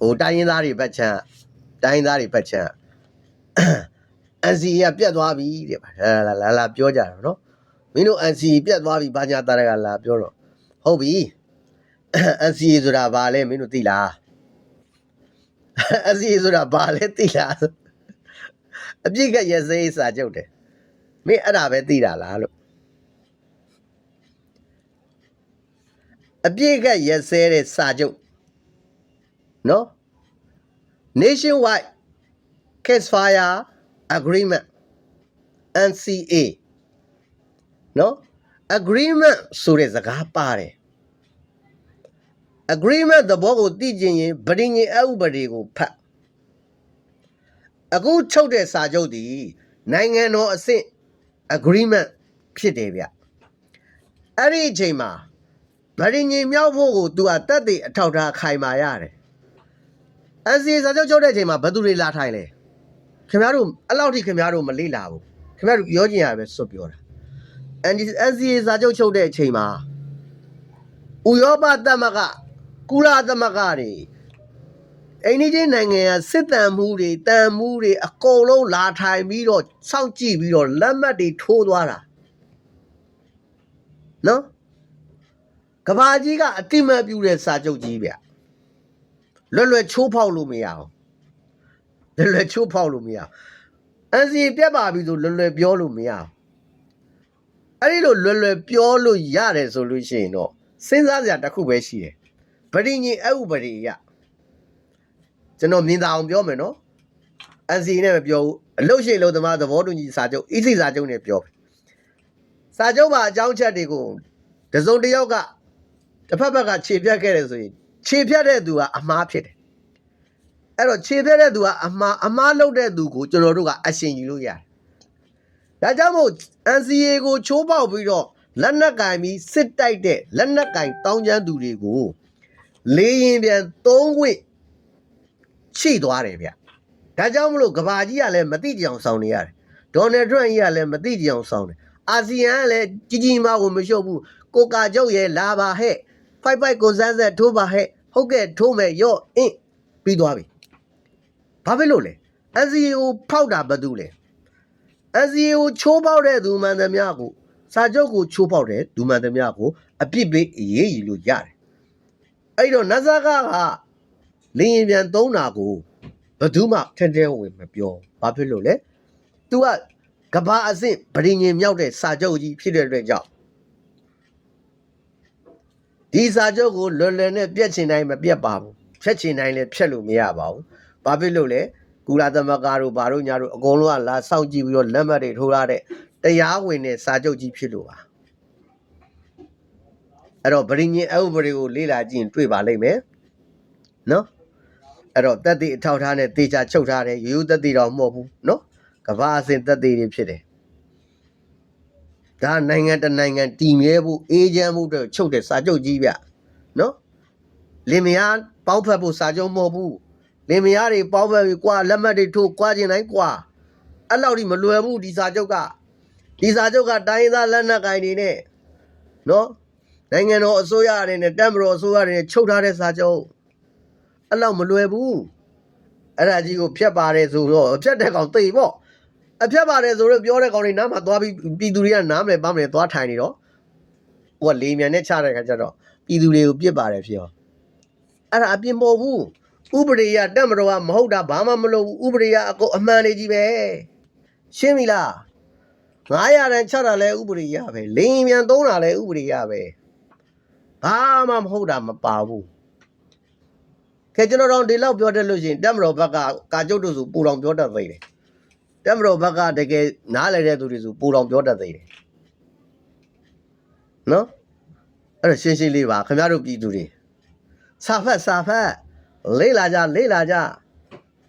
ဟိုတိုင်းရင်းသားတွေဘက်ချမ်းတိုင်းရင်းသားတွေဘက်ချမ်း NCA ကပြတ်သွားပြီတဲ့လာလာလာလာပြောကြတာနော်မင်းတို့ NCA ပြတ်သွားပြီဘာညာတာရကလာပြောတော့ဟုတ်ပြီ NCA ဆိုတာဘာလဲမင်းတို့သိလား NCA ဆိုတာဘာလဲသိလားအပြစ်ကရစေးစာချုပ်တယ်မင်းအဲ့ဒါပဲသိတာလားလို့အပြစ်ကရစဲတဲ့စာချုပ် နော် nationwide ceasefire agreement NCA နော် agreement ဆိုတဲ့စကားပါတယ် agreement သဘောကိုသိကျင်ရင်ဗြိညင်အဥပဒေကိုဖတ်အခုချုပ်တဲ့စာချုပ်ဒီနိုင်ငံတော်အဆင့် agreement ဖြစ်တယ်ဗျအဲ့ဒီအချိန်မှာဗြိညင်မြောက်ဖို့ကို तू အတက်တည်အထောက်ထားခိုင်မာရတယ် NCA စာချုပ်ချုပ်တဲ့အချိန်မှာဘယ်သူတွေလာထိုင်လဲခင်ဗျားတို့အဲ့လောက်ထိခင်ဗျားတို့မလေ့လာဘူးခင်ဗျားတို့ပြောချင်ရပဲစွတ်ပြောတာ NCA စာချုပ်ချုပ်တဲ့အချိန်မှာဥရောပသမဂ္ဂကုလသမဂ္ဂတွေအိန္ဒိချင်းနိုင်ငံကစစ်တမ်းမှုတွေတန်မှုတွေအကုန်လုံးလာထိုင်ပြီးတော့စောင့်ကြည့်ပြီးတော့လက်မှတ်တွေထိုးသွားတာနော်ကဘာကြီးကအတိမတ်ပြုတဲ့စာချုပ်ကြီးဗျ လွယ်လွယ်ချိုးဖောက်လို့မရအောင်လွယ်လွယ်ချိုးဖောက်လို့မရအောင်အန်စီပြက်ပါပြီဆိုလွယ်လွယ်ပြောလို့မရအောင်အဲ့ဒီလိုလွယ်လွယ်ပြောလို့ရတယ်ဆိုလို့ရှိရင်တော့စဉ်းစားစရာတစ်ခုပဲရှိတယ်ဗတိညင်အဥပဒေရကျွန်တော်မြင်သာအောင်ပြောမယ်နော်အန်စီနဲ့မပြောဘူးအလုတ်ရှိလို့သမားသဘောတူညီစာချုပ်အီစီစာချုပ်နဲ့ပြောတယ်စာချုပ်မှာအကြောင်းချက်တွေကိုတစုံတစ်ယောက်ကတစ်ဖက်ဘက်ကခြေပြတ်ခဲ့တယ်ဆိုရင် ခြေဖြတ်တဲ့သူကအမှားဖြစ်တယ်အဲ့တော့ခြေဖြတ်တဲ့သူကအမှားအမှားလုပ်တဲ့သူကိုကျွန်တော်တို့ကအရှင်ယူလို့ရတယ်ဒါကြောင့်မို့ NCA ကိုချိုးပေါက်ပြီးတော့လက်နက်ကင်ပြီးစစ်တိုက်တဲ့လက်နက်ကင်တောင်းကျမ်းသူတွေကိုလေရင်ပြန်သုံးခွင့်ချိသွားတယ်ဗျဒါကြောင့်မလို့ကဘာကြီးကလည်းမတိတောင်ဆောင်နေရတယ်ဒေါ်နယ်ထရန့်ကြီးကလည်းမတိတောင်ဆောင်တယ်အာဆီယံကလည်းကြီးကြီးမားကိုမလျှော့ဘူးကိုကာကျုပ်ရဲ့လာပါဟဲ့ ဖိုက်ဖိုက်ကိုစမ်းဆက်ထိုးပါဟဲ့ဟုတ်ကဲ့ထိုးမယ်ရော့အင်းပြီးသွားပြီဘာဖြစ်လို့လဲ SEO ဖောက်တာဘာတူလဲ SEO ချိုးပေါက်တဲ့သူမှန်သမျှကိုစာချုပ်ကိုချိုးပေါက်တဲ့သူမှန်သမျှကိုအပြစ်ပေးအရေးယူလို့ရတယ်အဲ့တော့နတ်ဇာကကလင်းရင်ပြန်သုံးတာကိုဘယ်သူမှထဲထဲဝင်မပြောဘာဖြစ်လို့လဲ तू ကကဘာအဆင့်ဗြိညင်မြောက်တဲ့စာချုပ်ကြီးဖြစ်တဲ့အတွက်ကြောင့် ဒီစာချုပ်ကိုလွယ်လွယ်နဲ့ပြက်ချင်တိုင်းမပြက်ပါဘူးဖြတ်ချင်တိုင်းလည်းဖြတ်လို့မရပါဘူးဘာဖြစ်လို့လဲကုလသမဂ္ဂတို့ဘာတို့ညာတို့အကုန်လုံးကလာစောင့်ကြည့်ပြီးတော့လက်မှတ်တွေထိုးရတဲ့တရားဝင်တဲ့စာချုပ်ကြီးဖြစ်လို့ပါအဲ့တော့ဗြိညင်အဥပဒေကိုလေ့လာကြည့်ရင်တွေ့ပါလိမ့်မယ်နော်အဲ့တော့တက်သည့်အထောက်ထားနဲ့တေချာချုပ်ထားတယ်ရိုးရိုးတက်သည့်တော့မဟုတ်ဘူးနော်ကမ္ဘာအဆင့်တက်သည့်တွေဖြစ်တယ် ဒါနိုင်ငံတစ်နိုင်ငံတည်မြဲဖို့အေးချမ်းဖို့အတွက်ချုပ်တဲ့စာချုပ်ကြီးဗျနော်လင်မယားပေါင်းဖက်ဖို့စာချုပ်မဟုတ်ဘူးလင်မယားတွေပေါင်းဖက်ပြီးကွာလက်မှတ်တွေထိုးကွာကျင်တိုင်းကွာအဲ့လောက်ဒီမလွယ်ဘူးဒီစာချုပ်ကဒီစာချုပ်ကတိုင်းရင်းသားလက်နက်ကိုင်တွေနဲ့နော်နိုင်ငံတော်အစိုးရတွေနဲ့တပ်မတော်အစိုးရတွေနဲ့ချုပ်ထားတဲ့စာချုပ်အဲ့လောက်မလွယ်ဘူးအဲ့ဒါကြီးကိုဖျက်ပါတယ်ဆိုတော့ဖျက်တဲ့ကောင်သိပေါ့ အဖျက်ပါတယ်ဆိုတော့ပြောတဲ့ကောင်တွေနားမှာသွားပြီးပြည်သူတွေကနားမလဲပါမလဲသွားထိုင်နေတော့ဟိုကလေမြန်နဲ့ချတဲ့ခါကျတော့ပြည်သူတွေကိုပြစ်ပါတယ်ဖြစ်အောင်အဲ့ဒါအပြစ်မဟုတ်ဘူးဥပဒေရတက်မတော်ကမဟုတ်တာဘာမှမလုပ်ဘူးဥပဒေရအကုန်အမှန်တွေကြီးပဲရှင်းပြီလား900တန်ချတာလဲဥပဒေရပဲလင်းမြန်သုံးတာလဲဥပဒေရပဲဘာမှမဟုတ်တာမပါဘူးခဲကျွန်တော်တို့ဒီလောက်ပြောတတ်လို့ရှိရင်တက်မတော်ဘက်ကကာကျုပ်တို့ဆိုပူတော်ပြောတတ်သေးတယ် တက်မတော်ဘက်ကတကယ်နားလည်တဲ့သူတွေဆိုပူတော်ပြောတတ်သေးတယ်နော်အဲ့တော့ရှင်းရှင်းလေးပါခင်ဗျားတို့ပြည်သူတွေစာဖတ်စာဖတ်လေးလာကြလေးလာကြ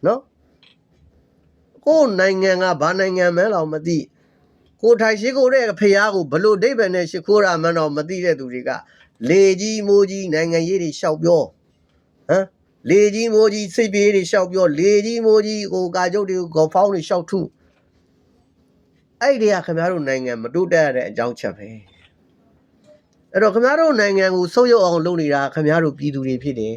နော်ကိုယ်နိုင်ငံကဘာနိုင်ငံမဲတော့မသိကိုယ်ထိုင်ရှိခိုးတဲ့ဖရားကိုဘလို့ဒိဗ္ဗံနဲ့ရှိခိုးတာမှန်းတော့မသိတဲ့သူတွေကလေကြီးမိုးကြီးနိုင်ငံရေးတွေရှောက်ပြောဟမ် လေကြီးမိုးကြီးစိတ်ပြေးတွေရှောက်ပြောလေကြီးမိုးကြီးဟိုကာကျုပ်တွေကိုဂေါဖောင်းတွေရှောက်ထုအဲ့ဒီကခင်ဗျားတို့နိုင်ငံမတိုးတက်ရတဲ့အကြောင်းချက်ပဲအဲ့တော့ခင်ဗျားတို့နိုင်ငံကိုဆုပ်ယုပ်အောင်လုပ်နေတာခင်ဗျားတို့ပြည်သူတွေဖြစ်တယ်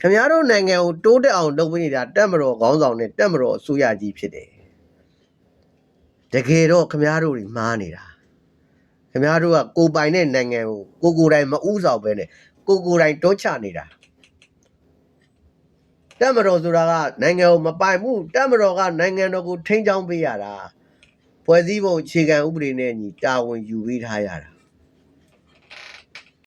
ခင်ဗျားတို့နိုင်ငံကိုတိုးတက်အောင်လုပ်ပေးနေတာတက်မတော်ခေါင်းဆောင်နဲ့တက်မတော်အစိုးရကြီးဖြစ်တယ်တကယ်တော့ခင်ဗျားတို့တွေမှားနေတာခင်ဗျားတို့ကကိုပိုင်တဲ့နိုင်ငံကိုကိုကိုယ်တိုင်မဥဆောင်ပဲနဲ့ကိုကိုယ်တိုင်တွန်းချနေတာ တက်မတော်ဆိုတာကနိုင်ငံကိုမပိုင်ဘူးတက်မတော်ကနိုင်ငံတော်ကိုထိန်းချောင်းပေးရတာဖွဲ့စည်းပုံအခြေခံဥပဒေနဲ့ညီတာဝန်ယူပေးထားရတာ